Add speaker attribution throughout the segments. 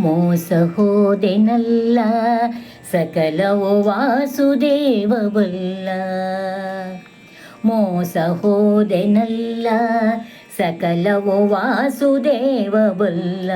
Speaker 1: ಮೋಸ ಹೋದೆನಲ್ಲ ಸಕಲವು ವಾಸುದೇವವಲ್ಲ. ಮೋಸ ಹೋದೆನಲ್ಲ ಸಕಲವು ವಾಸುದೇವವಲ್ಲ.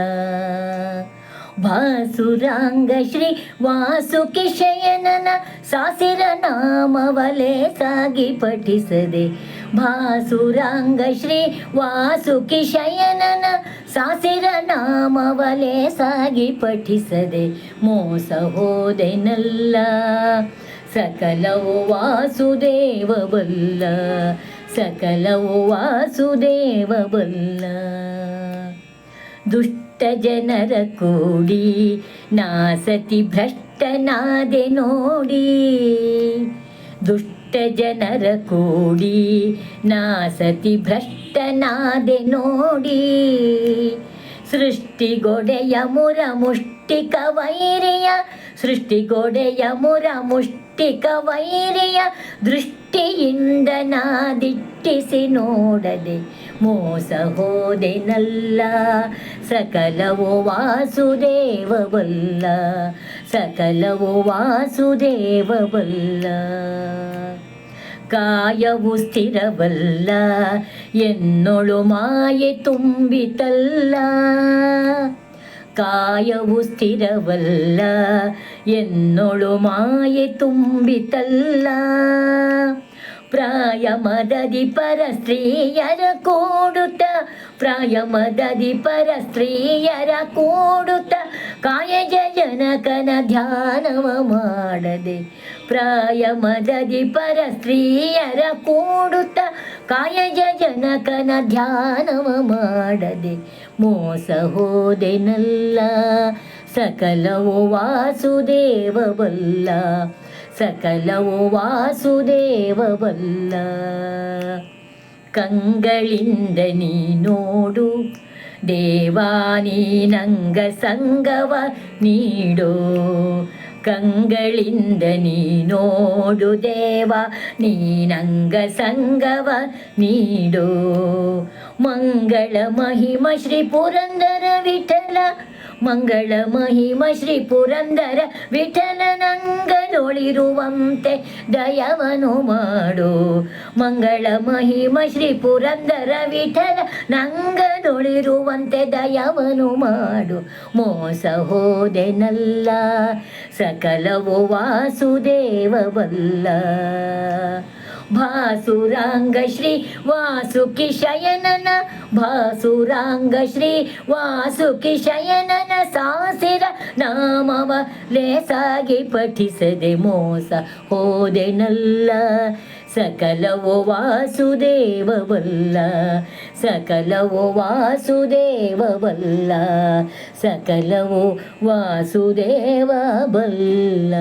Speaker 1: ಭಾಸುರಾಂಗ ಶ್ರೀ ವಾಸುಕಿ ಶಯನನ ಸಾಸಿರ ನಾಮವಲೆ ಸಾಗಿ ಪಠಿಸದೆ ಭಾಸುರಾಂಗ ಶ್ರೀ ವಾಸುಕಿ ಶಯನನ ಸಾಸಿರ ನಾಮವಲೆ ಸಾಗಿ ಪಠಿಸದೆ ಮೋಸ ಹೋದೆನಲ್ಲ ಸಕಲವು ವಾಸುದೇವ ಬಲ್ಲ ಸಕಲವು ವಾಸುದೇವ ಬಲ್ಲ ದುಷ್ಟ ಜನರ ಕೂಡಿ ನಾಸತಿ ಭ್ರಷ್ಟನಾದೆ ನೋಡಿ ದುಷ್ಟ ಜನರ ಕೂಡಿ ನಾಸತಿ ಭ್ರಷ್ಟನಾದೆ ನೋಡಿ. ಸೃಷ್ಟಿಗೊಡೆಯ ಮುರ ಮುಷ್ಟಿಕ ವೈರಿಯ, ಸೃಷ್ಟಿಗೊಡೆಯ ಮುರ ಮುಷ್ಟಿಕ ವೈರಿಯ ದೃಷ್ಟಿಯಿಂದ ನಾದಿಟ್ಟಿಸಿ ನೋಡದೆ ಮೋಸ ಹೋದೆನಲ್ಲ. ಸಕಲವು ವಾಸುದೇವವಲ್ಲ. ಸಕಲವು ವಾಸುದೇವ ಬಲ್ಲ ಕಾಯವು ಸ್ಥಿರವಲ್ಲ ಎನ್ನೊಳು ಮಾಯೆ ತುಂಬಿತಲ್ಲ. ಕಾಯವು ಸ್ಥಿರವಲ್ಲ ಎನ್ನೊಳು ಮಾಯೆ ತುಂಬಿತಲ್ಲ. ಪ್ರಾಯ ಮದದಿ ಪರ ಸ್ತ್ರೀಯರ ಕೂಡುತ್ತ, ಪ್ರಾಯ ಮದದಿ ಪರ ಸ್ತ್ರೀಯರ ಕೂಡುತ್ತ ಕಾಯಜ ಜನಕನ ಧ್ಯಾನವ ಮಾಡದೆ. ಪ್ರಾಯ ಮದದಿ ಪರ ಸ್ತ್ರೀಯರ ಕೂಡುತ್ತ ಕಾಯಜ ಜನಕನ ಧ್ಯಾನವ ಮಾಡದೆ. ಮೋಸ ಹೋದೆನಲ್ಲ, ಸಕಲವು ವಾಸುದೇವ ಬಲ್ಲ ಸಕಲವು ವಾಸುದೇವ ಬಲ್ಲ ಕಂಗಳಿಂದ ನೀ ನೋಡು ದೇವಾನಿ ನಂಗ ಸಂಗವ ನೀಡೋ. ಕಂಗಳಿಂದ ನೀ ನೋಡು, ದೇವ ನೀನಂಗ ಸಂಗವ ನೀಡೋ. ಮಂಗಳ ಮಹಿಮ ಶ್ರೀ ಪುರಂದರ ವಿಠಲ ಮಂಗಳ ಮಹಿಮ ಶ್ರೀ ಪುರಂದರ ವಿಠಲನಂಗನೊಳಿರುವಂತೆ ದಯವನು ಮಾಡು. ಮಂಗಳ ಮಹಿಮ ಶ್ರೀ ಪುರಂದರ ವಿಠಲ ನಂಗದೊಳಿರುವಂತೆ ದಯವನು ಮಾಡು. ಮೋಸ ಹೋದೆನಲ್ಲ, ಸಕಲವು ವಾಸುದೇವ ಬಲ್ಲ ಭಾಸುರಾಂಗ ಶ್ರೀ ವಾಸುಕಿ ಶಯನನ ಭಾಸುರಾಂಗ ಶ್ರೀ ವಾಸುಕಿ ಶಯನನ ಸಾಸಿರ ನಾಮವ ಲೇಸಾಗಿ ಪಠಿಸದೆ ಮೋಸ ಹೋದೆನಲ್ಲ ಸಕಲವು ವಾಸುದೇವವಲ್ಲ ಸಕಲವೋ ಬಲ್ಲ ಸಕಲವು ವಾಸುದೇವ ಬಲ್ಲ